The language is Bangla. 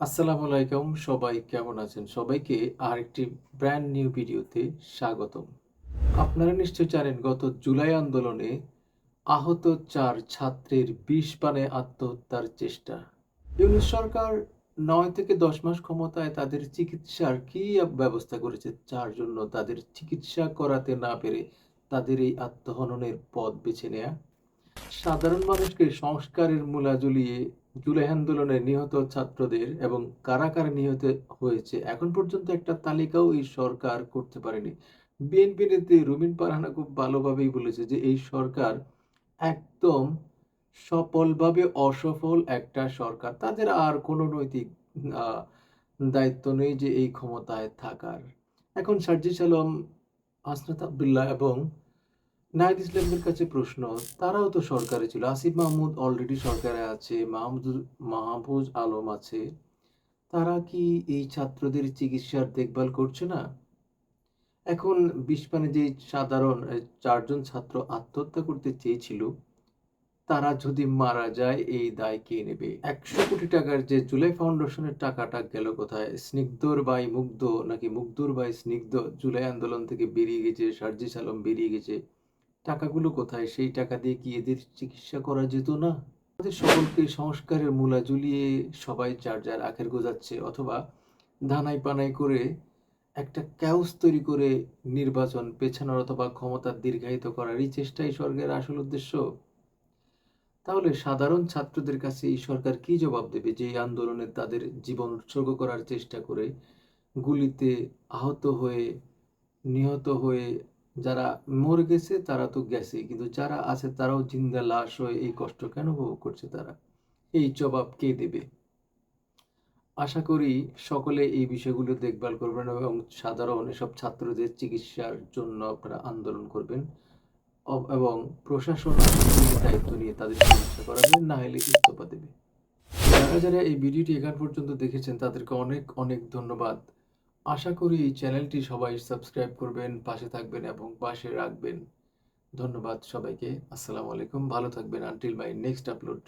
আসসালামু আলাইকুম, সবাই কেমন আছেন? সবাইকে আরেকটি ব্র্যান্ড নিউ ভিডিওতে স্বাগতম। আপনারা নিশ্চয় জানেন, গত জুলাই আন্দোলনে আহত চার ছাত্রের বিষ পানে আত্মহত্যার চেষ্টা। ইউনিট সরকার নয় থেকে দশ মাস ক্ষমতায় তাদের চিকিৎসার কি ব্যবস্থা করেছে যার জন্য তাদের চিকিৎসা করাতে না পেরে তাদের এই আত্মহননের পথ বেছে নেয়া? সাধারণ মানুষকে সংস্কারের মূলা ঝুলিয়ে জুলাই আন্দোলনে নিহত ছাত্রদের এবং কারা কারা নিহত হয়েছে। এখন পর্যন্ত একটা তালিকাও এই সরকার করতে পারেনি। বিএনপি নেত্রী রুমিন পারহানা খুব ভালোভাবেই বলেছে যে, এই সরকার একদম সফলভাবে অসফল একটা সরকার। তাদের আর কোনো নৈতিক দায়িত্ব নেই যে এই ক্ষমতায় থাকার। এখন সার্জিস আলম, হাসনাত আবদুল্লাহ এবং নাহিদ ইসলামের কাছে প্রশ্ন, তারাও তো সরকারে ছিল। আসিফ মাহমুদ অলরেডি সরকারে আছে মাহমুদুল মাহফুজ আলম আছে। তারা কি এই ছাত্রদের চিকিৎসার দেখভাল করছে না? এখন বিস্পানে যে সাধারণ চারজন ছাত্র আত্মহত্যা করতে চেয়েছিল, তারা যদি মারা যায়, এই দায় কে নেবে? একশো কোটি টাকার যে জুলাই ফাউন্ডেশনের টাকাটা গেল কোথায়? স্নিগ্ধর বাই মুগ্ধ, নাকি মুগ্ধর বাই স্নিগ্ধ? জুলাই আন্দোলন থেকে বেরিয়ে গেছে, সার্জিস আলম বেরিয়ে গেছে। টাকাগুলো কোথায়? সেই টাকা দিয়ে কি এদের চিকিৎসা করা যেত না? আমাদের সকলকে সংস্কারের মূলা ঝুলিয়ে সবাই যার যার আখের গোজাচ্ছে অথবা ধানাই পানাই করে একটা ক্যাউস তৈরি করে নির্বাচন পেছানোর অথবা ক্ষমতা দীর্ঘায়িত করার এই চেষ্টাই স্বর্গের আসল উদ্দেশ্য। তাহলে সাধারণ ছাত্রদের কাছে এই সরকার কি জবাব দেবে যে আন্দোলনে তাদের জীবন উৎসর্গ করার চেষ্টা করে, গুলিতে আহত হয়ে, নিহত হয়ে যারা মরে গেছে, তারা তো গেছে কিন্তু যারা আছে, তারাও জিন্দা লাশ হয়ে এই কষ্ট কেন উপভোগ করছে তারা? এই জবাব কে দেবে? আশা করি সকলে এই বিষয়গুলো দেখভাল করবেন এবং সাধারণ এসব ছাত্রদের চিকিৎসার জন্য আপনারা আন্দোলন করবেন। এবং প্রশাসন দায়িত্ব নিয়ে তাদের চিকিৎসা করাবেন, না হলে ইস্তফা দেবে। যারা যারা এই ভিডিওটি এখান পর্যন্ত দেখেছেন, তাদেরকে অনেক অনেক ধন্যবাদ। আশা করি এই চ্যানেলটি সবাই সাবস্ক্রাইব করবেন, পাশে থাকবেন এবং পাশে রাখবেন। ধন্যবাদ সবাইকে। আসসালামু আলাইকুম। ভালো থাকবেন। Until my next upload.